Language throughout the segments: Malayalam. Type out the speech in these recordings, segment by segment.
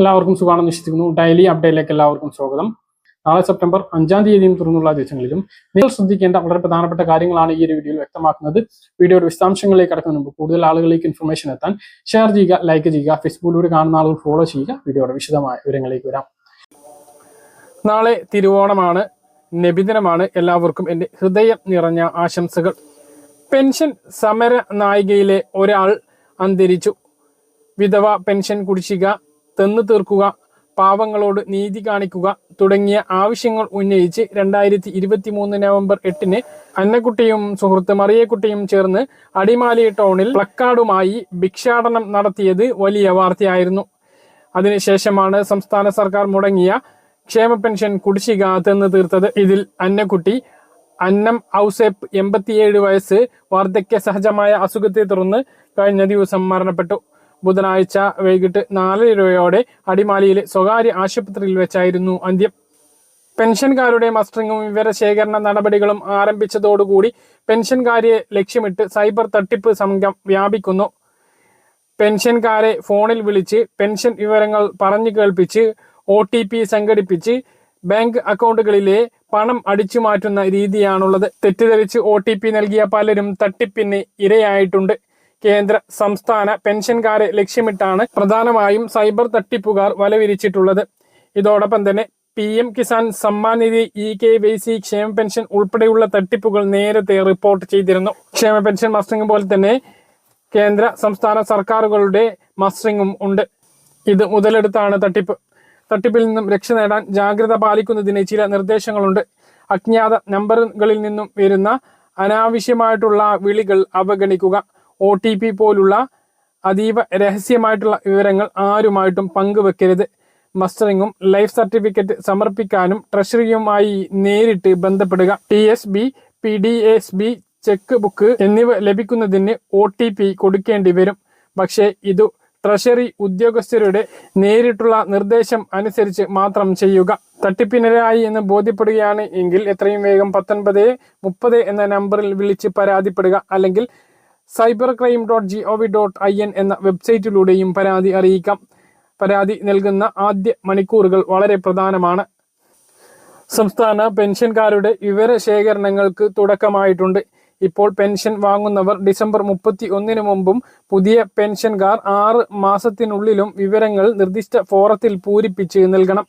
എല്ലാവർക്കും സുഖമാണെന്ന് വിശ്വസിക്കുന്നു. ഡെയിലി അപ്ഡേറ്റിലേക്ക് എല്ലാവർക്കും സ്വാഗതം. നാളെ സെപ്റ്റംബർ അഞ്ചാം തീയതിയും തുറന്നുള്ള ദിവസങ്ങളിലും നിങ്ങൾ ശ്രദ്ധിക്കേണ്ട വളരെ പ്രധാനപ്പെട്ട കാര്യങ്ങളാണ് ഈ ഒരു വീഡിയോയിൽ വ്യക്തമാക്കുന്നത്. വീഡിയോയുടെ വിശദാംശങ്ങളിലേക്ക് കടക്കുന്ന മുമ്പ് കൂടുതൽ ആളുകളിലേക്ക് ഇൻഫർമേഷൻ എത്താൻ ഷെയർ ചെയ്യുക ലൈക്ക് ചെയ്യുക ഫേസ്ബുക്കിലൂടെ കാണുന്ന ആളുകൾ ഫോളോ ചെയ്യുക. വീഡിയോയുടെ വിശദമായ വിവരങ്ങളിലേക്ക് വരാം. നാളെ തിരുവോണമാണ് നബിദിനമാണ്. എല്ലാവർക്കും എന്റെ ഹൃദയം നിറഞ്ഞ ആശംസകൾ. പെൻഷൻ സമര നായികയിലെ ഒരാൾ അന്തരിച്ചു. വിധവ പെൻഷൻ കുടിശ്ശിക തെന്നു തീർക്കുക പാവങ്ങളോട് നീതി കാണിക്കുക തുടങ്ങിയ ആവശ്യങ്ങൾ ഉന്നയിച്ച് രണ്ടായിരത്തി ഇരുപത്തി മൂന്ന് നവംബർ എട്ടിന് അന്നക്കുട്ടിയും സുഹൃത്ത് മറിയക്കുട്ടിയും ചേർന്ന് അടിമാലി ടൗണിൽ പ്ലക്കാർഡുമായി ഭിക്ഷാടനം നടത്തിയത് വലിയ വാർത്തയായിരുന്നു. അതിനുശേഷമാണ് സംസ്ഥാന സർക്കാർ മുടങ്ങിയ ക്ഷേമ പെൻഷൻ കുടിശ്ശിക തെന്ന് തീർത്തത്. ഇതിൽ അന്നക്കുട്ടി അന്നം ഔസേപ്പ് എൺപത്തിയേഴ് വയസ്സ് വാർദ്ധക്യ സഹജമായ അസുഖത്തെ തുടർന്ന് കഴിഞ്ഞ ദിവസം മരണപ്പെട്ടു. ബുധനാഴ്ച വൈകിട്ട് നാലരയോടെ അടിമാലിയിലെ സ്വകാര്യ ആശുപത്രിയിൽ വെച്ചായിരുന്നു അന്ത്യം. പെൻഷൻകാരുടെ മസ്റ്ററിങ്ങും വിവരശേഖരണ നടപടികളും ആരംഭിച്ചതോടുകൂടി പെൻഷൻകാരെ ലക്ഷ്യമിട്ട് സൈബർ തട്ടിപ്പ് സംഘം വ്യാപിക്കുന്നു. പെൻഷൻകാരെ ഫോണിൽ വിളിച്ച് പെൻഷൻ വിവരങ്ങൾ പറഞ്ഞു കേൾപ്പിച്ച് ഒ ടി പി സംഘടിപ്പിച്ച് ബാങ്ക് അക്കൗണ്ടുകളിലെ പണം അടിച്ചു മാറ്റുന്ന രീതിയാണുള്ളത്. തെറ്റിദ്ധരിച്ച് ഒ ടി പി നൽകിയ പലരും തട്ടിപ്പിന് ഇരയായിട്ടുണ്ട്. കേന്ദ്ര സംസ്ഥാന പെൻഷൻകാരെ ലക്ഷ്യമിട്ടാണ് പ്രധാനമായും സൈബർ തട്ടിപ്പുകാർ വലവിരിച്ചിട്ടുള്ളത്. ഇതോടൊപ്പം തന്നെ P M Kisan Samman Nidhi E K Y C ക്ഷേമ പെൻഷൻ ഉൾപ്പെടെയുള്ള തട്ടിപ്പുകൾ നേരത്തെ റിപ്പോർട്ട് ചെയ്തിരുന്നു. ക്ഷേമ പെൻഷൻ മസ്റ്ററിംഗ് പോലെ തന്നെ കേന്ദ്ര സംസ്ഥാന സർക്കാരുകളുടെ മസ്റ്ററിംഗും ഉണ്ട്. ഇത് മുതലെടുത്താണ് തട്ടിപ്പ്. തട്ടിപ്പിൽ നിന്നും രക്ഷ നേടാൻ ജാഗ്രത പാലിക്കുന്നതിന് ചില നിർദ്ദേശങ്ങളുണ്ട്. അജ്ഞാത നമ്പറുകളിൽ നിന്നും വരുന്ന അനാവശ്യമായിട്ടുള്ള വിളികൾ അവഗണിക്കുക. ഒ ടി പി പോലുള്ള അതീവ രഹസ്യമായിട്ടുള്ള വിവരങ്ങൾ ആരുമായിട്ടും പങ്കുവെക്കരുത്. മസ്റ്ററിങ്ങും ലൈഫ് സർട്ടിഫിക്കറ്റ് സമർപ്പിക്കാനും ട്രഷറിയുമായി നേരിട്ട് ബന്ധപ്പെടുക. T S B P D S B cheque book എന്നിവ ലഭിക്കുന്നതിന് ഒ ടി പി കൊടുക്കേണ്ടി വരും. പക്ഷേ ഇത് ട്രഷറി ഉദ്യോഗസ്ഥരുടെ നേരിട്ടുള്ള നിർദ്ദേശം അനുസരിച്ച് മാത്രം ചെയ്യുക. തട്ടിപ്പിനിരയായി എന്ന് ബോധ്യപ്പെടുകയാണ് എങ്കിൽ എത്രയും വേഗം പത്തൊൻപത് മുപ്പത് എന്ന നമ്പറിൽ വിളിച്ച് പരാതിപ്പെടുക. അല്ലെങ്കിൽ cyber crime dot G O V dot I N എന്ന വെബ്സൈറ്റിലൂടെയും പരാതി അറിയിക്കാം. പരാതി നൽകുന്ന ആദ്യ മണിക്കൂറുകൾ വളരെ പ്രധാനമാണ്. സംസ്ഥാന പെൻഷൻകാരുടെ വിവര ശേഖരണങ്ങൾക്ക് തുടക്കമായിട്ടുണ്ട്. ഇപ്പോൾ പെൻഷൻ വാങ്ങുന്നവർ ഡിസംബർ മുപ്പത്തി ഒന്നിന് മുമ്പും പുതിയ പെൻഷൻകാർ ആറ് മാസത്തിനുള്ളിലും വിവരങ്ങൾ നിർദ്ദിഷ്ട ഫോറത്തിൽ പൂരിപ്പിച്ച് നൽകണം.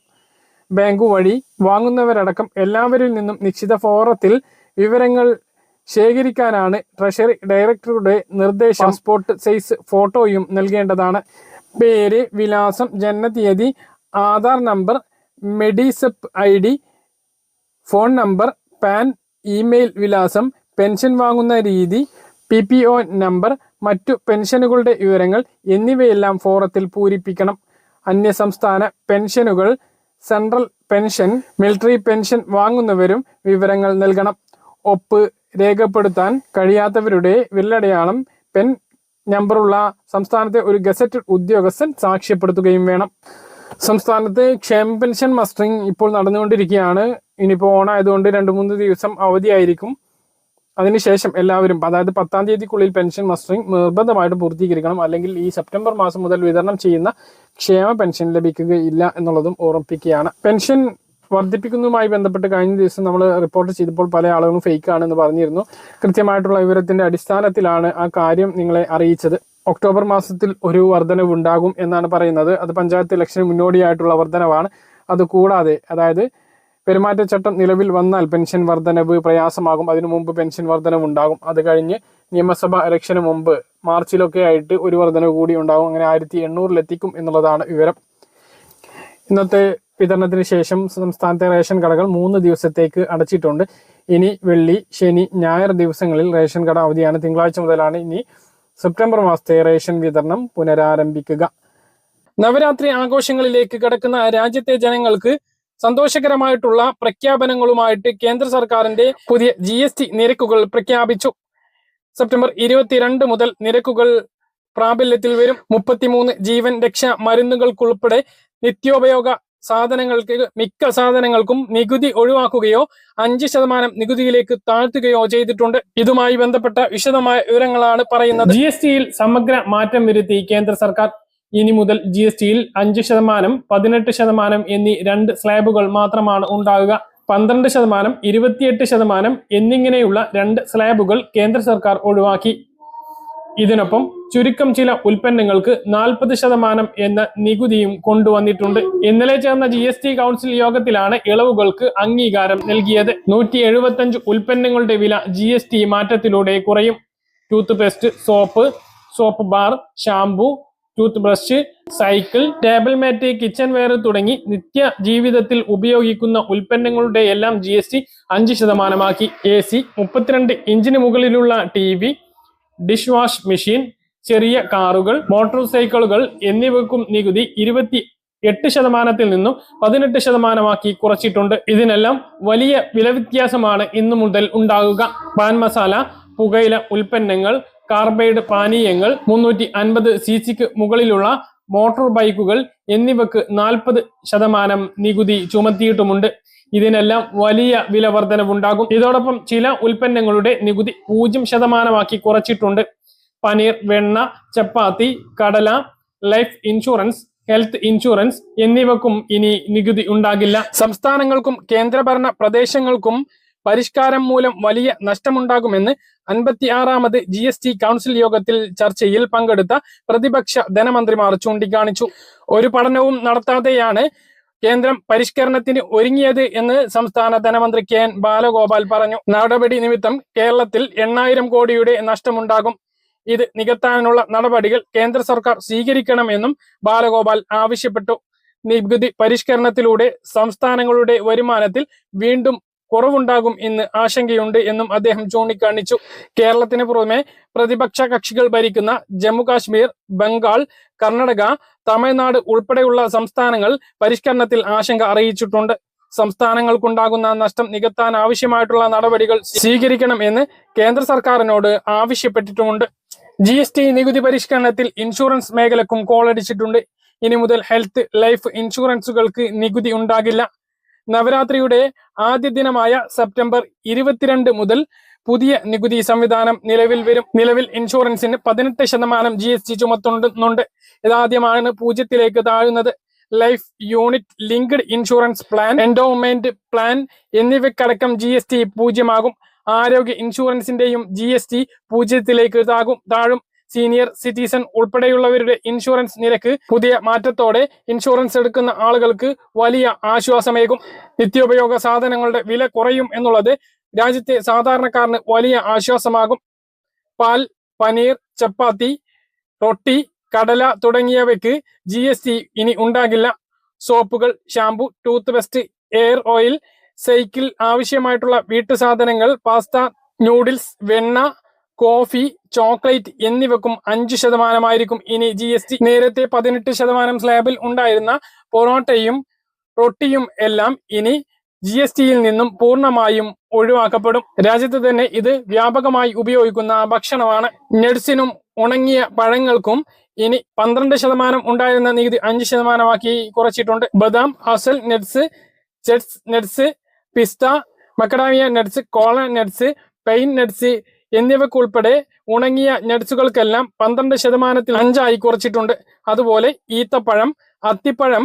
ബാങ്കു വഴി വാങ്ങുന്നവരടക്കം എല്ലാവരിൽ നിന്നും നിശ്ചിത ഫോറത്തിൽ വിവരങ്ങൾ ശേഖരിക്കാനാണ് ട്രഷറി ഡയറക്ടറുടെ നിർദ്ദേശം. പാസ്പോർട്ട് സൈസ് ഫോട്ടോയും നൽകേണ്ടതാണ്. പേര് വിലാസം ജനനതീയതി Aadhaar number Medisep I D phone number PAN email വിലാസം പെൻഷൻ വാങ്ങുന്ന രീതി പി പി ഒ നമ്പർ മറ്റു പെൻഷനുകളുടെ വിവരങ്ങൾ എന്നിവയെല്ലാം ഫോറത്തിൽ പൂരിപ്പിക്കണം. അന്യസംസ്ഥാന പെൻഷനുകൾ സെൻട്രൽ പെൻഷൻ മിലിറ്ററി പെൻഷൻ വാങ്ങുന്നവരും വിവരങ്ങൾ നൽകണം. ഒപ്പ് രേഖപ്പെടുത്താൻ കഴിയാത്തവരുടെ വിരലടയാളം പെൻ നമ്പറുള്ള സംസ്ഥാനത്തെ ഒരു ഗസറ്റ് ഉദ്യോഗസ്ഥൻ സാക്ഷ്യപ്പെടുത്തുകയും വേണം. സംസ്ഥാനത്ത് ക്ഷേമ പെൻഷൻ മസ്റ്ററിംഗ് ഇപ്പോൾ നടന്നുകൊണ്ടിരിക്കുകയാണ്. ഇനിയിപ്പോൾ ഓണായതുകൊണ്ട് രണ്ട് മൂന്ന് ദിവസം അവധിയായിരിക്കും. അതിനുശേഷം എല്ലാവരും അതായത് പത്താം തീയതിക്കുള്ളിൽ പെൻഷൻ മസ്റ്ററിംഗ് നിർബന്ധമായിട്ട് പൂർത്തീകരിക്കണം. അല്ലെങ്കിൽ ഈ സെപ്റ്റംബർ മാസം മുതൽ വിതരണം ചെയ്യുന്ന ക്ഷേമ പെൻഷൻ ലഭിക്കുകയില്ല എന്നുള്ളതും ഓർമ്മിപ്പിക്കുകയാണ്. പെൻഷൻ വർദ്ധിപ്പിക്കുന്നതുമായി ബന്ധപ്പെട്ട് കഴിഞ്ഞ ദിവസം നമ്മൾ റിപ്പോർട്ട് ചെയ്തപ്പോൾ പല ആളുകളും ഫേക്ക് ആണെന്ന് പറഞ്ഞിരുന്നു. കൃത്യമായിട്ടുള്ള വിവരത്തിന്റെ അടിസ്ഥാനത്തിലാണ് ആ കാര്യം നിങ്ങളെ അറിയിച്ചത്. ഒക്ടോബർ മാസത്തിൽ ഒരു വർധനവ് ഉണ്ടാകും എന്നാണ് പറയുന്നത്. അത് പഞ്ചായത്ത് ഇലക്ഷന് മുന്നോടിയായിട്ടുള്ള വർധനവാണ്. അത് കൂടാതെ അതായത് പെരുമാറ്റച്ചട്ടം നിലവിൽ വന്നാൽ പെൻഷൻ വർധനവ് പ്രയാസമാകും. അതിനു മുമ്പ് പെൻഷൻ വർധനവ് ഉണ്ടാകും. അത് കഴിഞ്ഞ് നിയമസഭാ ഇലക്ഷന് മുമ്പ് മാർച്ചിലൊക്കെ ആയിട്ട് ഒരു വർധനവ് കൂടി ഉണ്ടാകും. അങ്ങനെ ആയിരത്തി എണ്ണൂറിലെത്തിക്കും എന്നുള്ളതാണ് വിവരം. ഇന്നത്തെ വിതരണത്തിന് ശേഷം സംസ്ഥാനത്തെ റേഷൻ കടകൾ മൂന്ന് ദിവസത്തേക്ക് അടച്ചിട്ടുണ്ട്. ഇനി വെള്ളി ശനി ഞായർ ദിവസങ്ങളിൽ റേഷൻ കട അവധിയാണ്. തിങ്കളാഴ്ച മുതലാണ് ഇനി സെപ്റ്റംബർ മാസത്തെ റേഷൻ വിതരണം പുനരാരംഭിക്കുക. നവരാത്രി ആഘോഷങ്ങളിലേക്ക് കടക്കുന്ന രാജ്യത്തെ ജനങ്ങൾക്ക് സന്തോഷകരമായിട്ടുള്ള പ്രഖ്യാപനങ്ങളുമായിട്ട് കേന്ദ്ര സർക്കാരിന്റെ പുതിയ ജി എസ് ടി നിരക്കുകൾ പ്രഖ്യാപിച്ചു. സെപ്റ്റംബർ ഇരുപത്തിരണ്ട് മുതൽ നിരക്കുകൾ പ്രാബല്യത്തിൽ വരും. മുപ്പത്തിമൂന്ന് ജീവൻ രക്ഷാ മരുന്നുകൾക്കുൾപ്പെടെ നിത്യോപയോഗ സാധനങ്ങൾക്ക് മിക്ക സാധനങ്ങൾക്കും നികുതി ഒഴിവാക്കുകയോ അഞ്ച് ശതമാനം നികുതിയിലേക്ക് താഴ്ത്തുകയോ ചെയ്തിട്ടുണ്ട്. ഇതുമായി ബന്ധപ്പെട്ട വിശദമായ വിവരങ്ങളാണ് പറയുന്നത്. ജി എസ് ടിയിൽ സമഗ്ര മാറ്റം വരുത്തി കേന്ദ്ര സർക്കാർ. ഇനി മുതൽ ജി എസ് ടിയിൽ അഞ്ച് ശതമാനം പതിനെട്ട് ശതമാനം എന്നീ രണ്ട് സ്ലാബുകൾ മാത്രമാണ് ഉണ്ടാകുക പന്ത്രണ്ട് ശതമാനം ഇരുപത്തിയെട്ട് ശതമാനം എന്നിങ്ങനെയുള്ള രണ്ട് സ്ലാബുകൾ കേന്ദ്ര സർക്കാർ ഒഴിവാക്കി. ഇതിനൊപ്പം ചുരുക്കം ചില ഉൽപ്പന്നങ്ങൾക്ക് നാൽപ്പത് ശതമാനം എന്ന നികുതിയും കൊണ്ടുവന്നിട്ടുണ്ട്. ഇന്നലെ ചേർന്ന ജി എസ് ടി കൗൺസിൽ യോഗത്തിലാണ് ഇളവുകൾക്ക് അംഗീകാരം നൽകിയത്. നൂറ്റി എഴുപത്തഞ്ച് ഉൽപ്പന്നങ്ങളുടെ വില ജി എസ് ടി മാറ്റത്തിലൂടെ കുറയും. Toothpaste soap soap bar shampoo toothbrush cycle table mat kitchen ware തുടങ്ങി നിത്യ ജീവിതത്തിൽ ഉപയോഗിക്കുന്ന ഉൽപ്പന്നങ്ങളുടെ എല്ലാം ജി എസ് ടി അഞ്ച് ശതമാനമാക്കി. എ സി മുപ്പത്തിരണ്ട് ഇഞ്ചിന് മുകളിലുള്ള T V dish wash machine ചെറിയ കാറുകൾ മോട്ടോർ സൈക്കിളുകൾ എന്നിവക്കും നികുതി ഇരുപത്തി എട്ട് ശതമാനത്തിൽ നിന്നും പതിനെട്ട് ശതമാനമാക്കി കുറച്ചിട്ടുണ്ട്. ഇതിനെല്ലാം വലിയ വില വ്യത്യാസമാണ് ഇന്നു മുതൽ ഉണ്ടാകുക. പാൻ മസാല പുകയില ഉൽപ്പന്നങ്ങൾ കാർബൈഡ് പാനീയങ്ങൾ മുന്നൂറ്റി അൻപത് സി സിക്ക് മുകളിലുള്ള മോട്ടോർ ബൈക്കുകൾ എന്നിവക്ക് നാൽപ്പത് ശതമാനം നികുതി ചുമത്തിയിട്ടുമുണ്ട്. ഇതിനെല്ലാം വലിയ വില വർധനവുണ്ടാകും ഇതോടൊപ്പം ചില ഉൽപ്പന്നങ്ങളുടെ നികുതി പൂജ്യം ശതമാനമാക്കി കുറച്ചിട്ടുണ്ട്. പനീർ വെണ്ണ ചപ്പാത്തി കടല ലൈഫ് ഇൻഷുറൻസ് ഹെൽത്ത് ഇൻഷുറൻസ് എന്നിവക്കും ഇനി നികുതി ഉണ്ടാകില്ല. സംസ്ഥാനങ്ങൾക്കും കേന്ദ്രഭരണ പ്രദേശങ്ങൾക്കും പരിഷ്കാരം മൂലം വലിയ നഷ്ടമുണ്ടാകുമെന്ന് അൻപത്തി ആറാമത് ജി എസ് ടി കൗൺസിൽ യോഗത്തിൽ ചർച്ചയിൽ പങ്കെടുത്ത പ്രതിപക്ഷ ധനമന്ത്രിമാർ ചൂണ്ടിക്കാണിച്ചു. ഒരു പഠനവും നടത്താതെയാണ് കേന്ദ്രം പരിഷ്കരണത്തിന് ഒരുങ്ങിയത് എന്ന് സംസ്ഥാന ധനമന്ത്രി കെ എൻ ബാലഗോപാൽ പറഞ്ഞു. നടപടി നിമിത്തം കേരളത്തിൽ എണ്ണായിരം കോടിയുടെ നഷ്ടമുണ്ടാകും. ഇത് നികത്താനുള്ള നടപടികൾ കേന്ദ്ര സർക്കാർ സ്വീകരിക്കണമെന്നും ബാലഗോപാൽ ആവശ്യപ്പെട്ടു. നികുതി പരിഷ്കരണത്തിലൂടെ സംസ്ഥാനങ്ങളുടെ വരുമാനത്തിൽ വീണ്ടും കുറവുണ്ടാകും എന്ന് ആശങ്കയുണ്ട് എന്നും അദ്ദേഹം ചൂണ്ടിക്കാണിച്ചു. കേരളത്തിന് പുറമെ പ്രതിപക്ഷ കക്ഷികൾ ഭരിക്കുന്ന ജമ്മുകാശ്മീർ ബംഗാൾ കർണാടക തമിഴ്നാട് ഉൾപ്പെടെയുള്ള സംസ്ഥാനങ്ങൾ പരിഷ്കരണത്തിൽ ആശങ്ക അറിയിച്ചിട്ടുണ്ട്. സംസ്ഥാനങ്ങൾക്കുണ്ടാകുന്ന നഷ്ടം നികത്താൻ ആവശ്യമായിട്ടുള്ള നടപടികൾ സ്വീകരിക്കണം എന്ന് കേന്ദ്ര സർക്കാരിനോട് ആവശ്യപ്പെട്ടിട്ടുമുണ്ട്. ജി എസ് ടി നികുതി പരിഷ്കരണത്തിൽ ഇൻഷുറൻസ് മേഖലക്കും കോളടിച്ചിട്ടുണ്ട്. ഇനി മുതൽ ഹെൽത്ത് ലൈഫ് ഇൻഷുറൻസുകൾക്ക് നികുതി ഉണ്ടാകില്ല. നവരാത്രിയുടെ ആദ്യ ദിനമായ സെപ്റ്റംബർ ഇരുപത്തിരണ്ട് മുതൽ പുതിയ നികുതി സംവിധാനം നിലവിൽ വരും. നിലവിൽ ഇൻഷുറൻസിന് പതിനെട്ട് ശതമാനം ജി എസ് ടി ചുമത്തുന്നുണ്ട്. ഇതാദ്യമാണ് പൂജ്യത്തിലേക്ക് താഴുന്നത്. Life unit linked insurance plan endowment plan എന്നിവയ്ക്കടക്കം G S T പൂജ്യമാകും. ആരോഗ്യ ഇൻഷുറൻസിന്റെയും ജി എസ് ടി പൂജ്യത്തിലേക്ക് താകും താഴും. സീനിയർ സിറ്റിസൺ ഉൾപ്പെടെയുള്ളവരുടെ ഇൻഷുറൻസ് നിരക്ക് പുതിയ മാറ്റത്തോടെ ഇൻഷുറൻസ് എടുക്കുന്ന ആളുകൾക്ക് വലിയ ആശ്വാസമേകും. നിത്യോപയോഗ സാധനങ്ങളുടെ വില കുറയും എന്നുള്ളത് രാജ്യത്തെ സാധാരണക്കാരന് വലിയ ആശ്വാസമാകും. പാൽ പനീർ ചപ്പാത്തി റൊട്ടി കടല തുടങ്ങിയവയ്ക്ക് ജി എസ് ടി ഇനി ഉണ്ടാകില്ല. സോപ്പുകൾ shampoo toothpaste air oil cycle ആവശ്യമായിട്ടുള്ള വീട്ടു സാധനങ്ങൾ പാസ്ത നൂഡിൽസ് വെണ്ണ കോഫി ചോക്ലേറ്റ് എന്നിവക്കും അഞ്ച് ശതമാനമായിരിക്കും. ഇനി ജി എസ് ടി നേരത്തെ പതിനെട്ട് ശതമാനം സ്ലാബിൽ ഉണ്ടായിരുന്ന പൊറോട്ടയും റൊട്ടിയും എല്ലാം ഇനി ജി എസ് ടിയിൽ നിന്നും പൂർണമായും ഒഴിവാക്കപ്പെടും. രാജ്യത്ത് തന്നെ ഇത് വ്യാപകമായി ഉപയോഗിക്കുന്ന ഭക്ഷണമാണ്. നട്സിനും ഉണങ്ങിയ പഴങ്ങൾക്കും ഇനി പന്ത്രണ്ട് ശതമാനം ഉണ്ടായിരുന്ന നികുതി അഞ്ച് ശതമാനമാക്കി കുറച്ചിട്ടുണ്ട്. ബദാം hazelnuts chestnuts pista macadamia nuts kola nuts pine nuts എന്നിവയ്ക്കുൾപ്പെടെ ഉണങ്ങിയ നട്സുകൾക്കെല്ലാം പന്ത്രണ്ട് ശതമാനത്തിൽ അഞ്ചായി കുറച്ചിട്ടുണ്ട്. അതുപോലെ ഈത്തപ്പഴം അത്തിപ്പഴം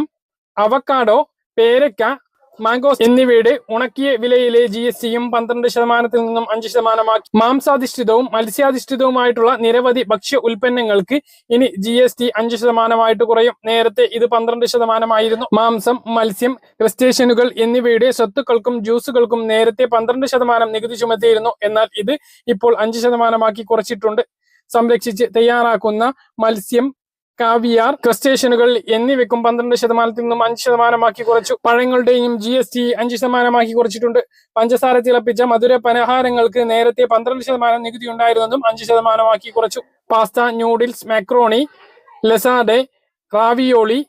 അവക്കാഡോ പേരയ്ക്ക മാംഗോസ് എന്നിവയുടെ ഉണക്കിയ വിലയിലെ ജി എസ് ടിയും പന്ത്രണ്ട് ശതമാനത്തിൽ നിന്നും അഞ്ച് ശതമാനമാക്കി. മാംസാധിഷ്ഠിതവും മത്സ്യാധിഷ്ഠിതവുമായിട്ടുള്ള നിരവധി ഭക്ഷ്യ ഉൽപ്പന്നങ്ങൾക്ക് ഇനി ജി എസ് ടി അഞ്ച് ശതമാനമായിട്ട് കുറയും. നേരത്തെ ഇത് പന്ത്രണ്ട് ശതമാനമായിരുന്നു. മാംസം മത്സ്യം ക്രസ്റ്റേഷ്യനുകൾ എന്നിവയുടെ സ്വത്തുക്കൾക്കും ജ്യൂസുകൾക്കും നേരത്തെ പന്ത്രണ്ട് ശതമാനം നികുതി ചുമത്തിയിരുന്നു. എന്നാൽ ഇത് ഇപ്പോൾ അഞ്ച് ശതമാനമാക്കി കുറച്ചിട്ടുണ്ട്. സംരക്ഷിച്ച് തയ്യാറാക്കുന്ന മത്സ്യം കാവിയാർ ക്രസ്റ്റേഷനുകൾ എന്നിവയ്ക്കും പന്ത്രണ്ട് ശതമാനത്തിൽ നിന്നും അഞ്ച് ശതമാനമാക്കി കുറച്ചു. പഴങ്ങളുടെയും ജി എസ് ടി അഞ്ച് ശതമാനമാക്കി കുറച്ചിട്ടുണ്ട്. പഞ്ചസാര തിളപ്പിച്ച മധുര പലഹാരങ്ങൾക്ക് നേരത്തെ പന്ത്രണ്ട് ശതമാനം നികുതി ഉണ്ടായിരുന്നതും അഞ്ച് ശതമാനമാക്കി കുറച്ചു. Pasta noodles macaroni lasagne ravioli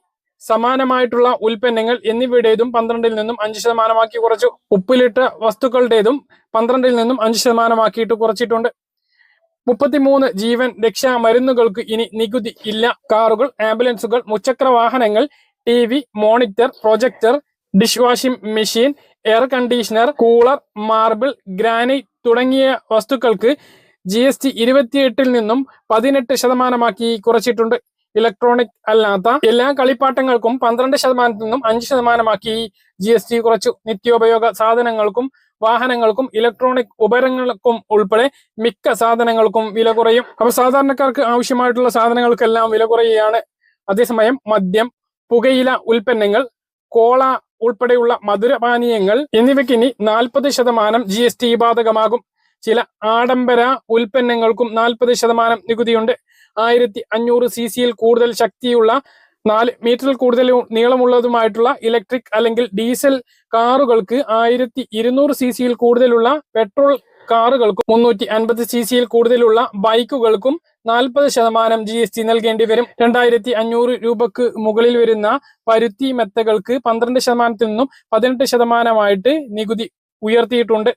സമാനമായിട്ടുള്ള ഉൽപ്പന്നങ്ങൾ എന്നിവയുടേതും പന്ത്രണ്ടിൽ നിന്നും അഞ്ച് ശതമാനമാക്കി കുറച്ചു. ഉപ്പിലിട്ട വസ്തുക്കളുടേതും പന്ത്രണ്ടിൽ നിന്നും അഞ്ച് ശതമാനമാക്കിയിട്ട് കുറച്ചിട്ടുണ്ട്. മുപ്പത്തിമൂന്ന് ജീവൻ രക്ഷാ മരുന്നുകൾക്ക് ഇനി നികുതി ഇല്ല. കാറുകൾ ആംബുലൻസുകൾ മുച്ചക്ര വാഹനങ്ങൾ T V monitor projector dish washing machine air conditioner cooler marble granite തുടങ്ങിയ വസ്തുക്കൾക്ക് ജി എസ് ടി ഇരുപത്തിയെട്ടിൽ നിന്നും പതിനെട്ട് ശതമാനമാക്കി കുറച്ചിട്ടുണ്ട്. ഇലക്ട്രോണിക് അല്ലാത്ത എല്ലാ കളിപ്പാട്ടങ്ങൾക്കും പന്ത്രണ്ട് ശതമാനത്തിൽ നിന്നും അഞ്ച് ശതമാനമാക്കി ജി എസ് ടി കുറച്ചു. നിത്യോപയോഗ സാധനങ്ങൾക്കും വാഹനങ്ങൾക്കും ഇലക്ട്രോണിക് ഉപകരണങ്ങൾക്കും ഉൾപ്പെടെ മിക്ക സാധനങ്ങൾക്കും വില കുറയും. അപ്പൊ സാധാരണക്കാർക്ക് ആവശ്യമായിട്ടുള്ള സാധനങ്ങൾക്കെല്ലാം വില കുറയുകയാണ്. അതേസമയം മദ്യം പുകയില ഉൽപ്പന്നങ്ങൾ കോള ഉൾപ്പെടെയുള്ള മധുരപാനീയങ്ങൾ എന്നിവയ്ക്ക് ഇനി നാൽപ്പത് ശതമാനം ജി എസ് ടി ബാധകമാകും. ചില ആഡംബര ഉൽപ്പന്നങ്ങൾക്കും നാൽപ്പത് ശതമാനം നികുതിയുണ്ട്. ആയിരത്തി അഞ്ഞൂറ് സി സിയിൽ കൂടുതൽ ശക്തിയുള്ള നാല് മീറ്ററിൽ കൂടുതൽ നീളമുള്ളതുമായിട്ടുള്ള ഇലക്ട്രിക് അല്ലെങ്കിൽ ഡീസൽ കാറുകൾക്ക് ആയിരത്തി ഇരുന്നൂറ് സി സിയിൽ കൂടുതലുള്ള പെട്രോൾ കാറുകൾക്കും മുന്നൂറ്റി അൻപത് സി സിയിൽ കൂടുതലുള്ള ബൈക്കുകൾക്കും നാൽപ്പത് ശതമാനം ജി എസ് ടി നൽകേണ്ടി വരും. രണ്ടായിരത്തി അഞ്ഞൂറ് രൂപക്ക് മുകളിൽ വരുന്ന പരുത്തി മെത്തകൾക്ക് പന്ത്രണ്ട് ശതമാനത്തിൽ നിന്നും പതിനെട്ട് ശതമാനമായിട്ട് നികുതി ഉയർത്തിയിട്ടുണ്ട്.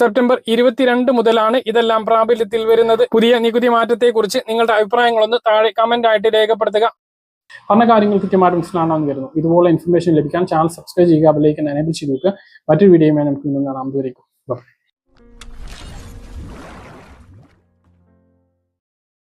സെപ്റ്റംബർ ഇരുപത്തിരണ്ട് മുതലാണ് ഇതെല്ലാം പ്രാബല്യത്തിൽ വരുന്നത്. പുതിയ നികുതി മാറ്റത്തെക്കുറിച്ച് നിങ്ങളുടെ അഭിപ്രായങ്ങളൊന്ന് താഴെ കമന്റ് ആയിട്ട് രേഖപ്പെടുത്തുക. പറഞ്ഞ കാര്യങ്ങൾ കൃത്യമായിട്ട് മനസ്സിലാണെന്ന് വരുന്നു ഇതുപോലെ ഇൻഫർമേഷൻ ലഭിക്കാൻ ചാനൽ സബ്സ്ക്രൈബ് ചെയ്യുക അതിലേക്ക് എനേബിൾ ചെയ്ത് നോക്കുക മറ്റൊരു വീഡിയോയുമായി നമുക്ക് ഇന്ന് കാണാം. ദൂരേക്കും